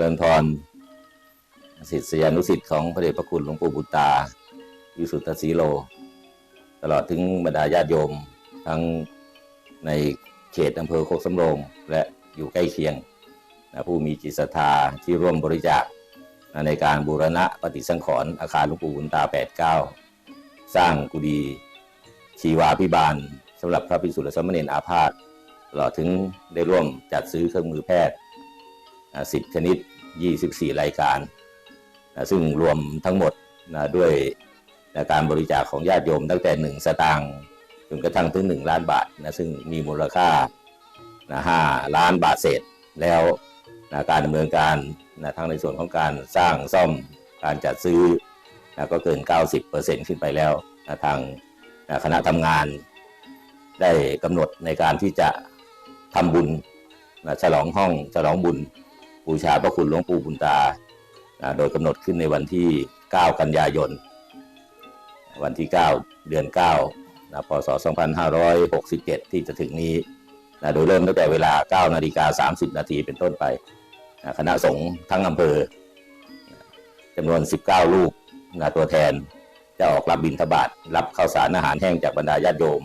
ริญพรศิษยานุศิษย์ของพระเดชพระคุณหลวงปู่บุตาวิสุทธสีโล ตลอดถึงบรรดาญาติโยมทั้งในเขตอำเภอโคกสำโรงและอยู่ใกล้เคียงนะผู้มีจิตศรัทธาที่ร่วมบริจาคนะในการบูรณะปฏิสังขรณ์อาคารหลวงปู่บุญตา 89 สร้างกุฏิชีวาพิบาลสำหรับพระภิกษุและสามเณรอาพาธตลอดถึงได้ร่วมจัดซื้อเครื่องมือแพทย์ 10 ชนิด 24 รายการนะซึ่งรวมทั้งหมดนะด้วยนะการบริจาคของญาติโยมตั้งแต่ 1 สตางค์จนกระทั่งถึง 1 ล้านบาทนะซึ่งมีมูลค่านะ5ล้านบาทเศษแล้วนะการดำเนินการนะทั้งในส่วนของการสร้างซ่อมการจัดซื้อนะก็เกิน 90%ขึ้นไปแล้วนะทางนะคณะทำงานได้กำหนดในการที่จะทำบุญนะฉลองห้องฉลองบุญ บูชาพระคุณหลวงปู่บุญตา โดยกำหนดขึ้นในวันที่ 9 กันยายน วันที่ 9 เดือน9นะพศ 2567 ที่จะถึงนี้นะโดยเริ่มตั้งแต่เวลา 9 นาฬิกา 30 นาทีเป็นต้นไปนะคณะสงฆ์ทั้งอำเภอนะจำนวน 19ลูกนะตัวแทนจะออกรับบิณฑบาตรับข้าวสารอาหารแห้งจากบรรดาญาติโยม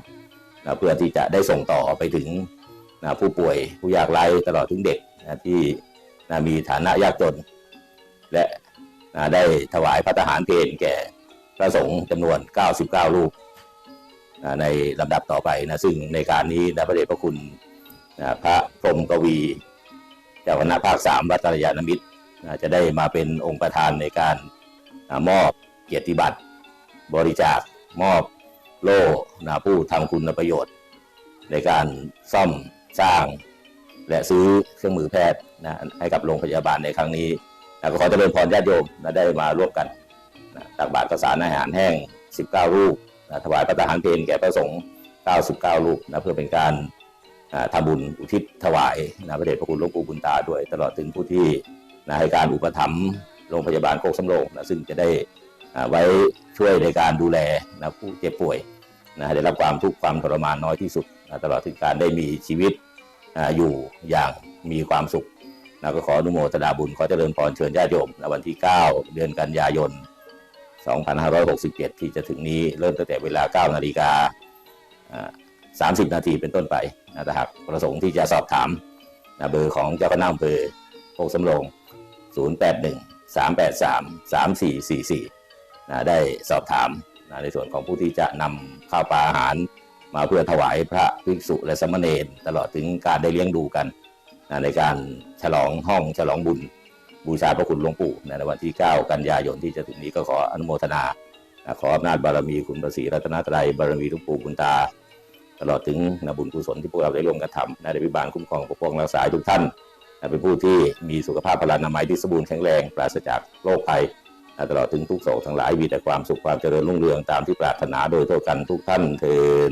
นะเพื่อที่จะได้ส่งต่อไปถึงนะผู้ป่วยผู้ยากไร้ตลอดถึงเด็กนะที่ นะมีฐานะยากจน และนะได้ถวายพระทหารเพลแก่พระสงฆ์จำนวน 99 รูปนะในลำดับต่อไปนะซึ่งในการนี้นะพระเดชพระคุณนะพระพรหมกวีเจ้าคณะภาคสามวัดกัลยาณมิตรนะจะได้มาเป็นองค์ประธานในการนะมอบเกียรติบัตร บริจาคมอบโล่นะผู้ทำคุณประโยชน์ ในการซ่อมสร้าง และซื้อเครื่องมือแพทย์นะให้กับโรงพยาบาลในครั้งนี้นะก็ขอเจริญพรญาติโยมนะได้มาร่วมกันนะตักบาตรข้าวสารอาหารแห้ง 19 รูปนะถวายพระทหารเพลแก่พระสงฆ์ 99 รูปนะเพื่อเป็นการอ่าทำบุญอุทิศถวายนะพระเดชพระคุณหลวงปู่บุญตาด้วย ตลอดถึงผู้ที่นะให้การอุปถัมภ์โรงพยาบาลโคกสำโรงนะซึ่งจะได้ไว้ช่วยในการดูแลนะผู้เจ็บป่วยนะได้รับความทุกข์ความทรมานน้อยที่สุดนะตลอดถึงการได้มีชีวิต อยู่อย่างมีความสุขนะก็ขออนุโมทนาบุญขอเจริญพรเชิญญาติโยมในวันที่ 9 เดือนกันยายน 2567 ที่จะถึงนี้เริ่มตั้งแต่เวลา 9 นาฬิกา 30 นาทีเป็นต้นไปนะถ้าหากประสงค์ที่จะสอบถามนะเบอร์ของเจ้าคณะอำเภอโคกสำโรง 081 383 3444นะได้สอบถามนะในส่วนของผู้ที่จะนำข้าวปลาอาหาร มาเพื่อถวายพระภิกษุและสมเณรตลอดถึงการได้เลี้ยงดูกันในการฉลองห้องฉลองบุญบูชาพระคุณหลวงปู่ในวันที่ 9 กันยายนที่จะถึงนี้ก็ขออนุโมทนา ขออำนาจบารมีคุณพระศรีรัตนตรัยบารมีหลวงปู่บุญตา ตลอดถึงนบุญกุศลที่พวกเราได้ร่วมกันทำนะได้วิบาลคุ้มครองปกป้องรักษาทุกท่านเป็นผู้ที่มีสุขภาพพลานามัยที่สมบูรณ์แข็งแรงปราศจากโรคภัยตลอดถึงทุกโศกทั้งหลายมีแต่ความสุขความเจริญรุ่งเรืองตามที่ปรารถนาโดยทั่วกันทุกท่านเทิน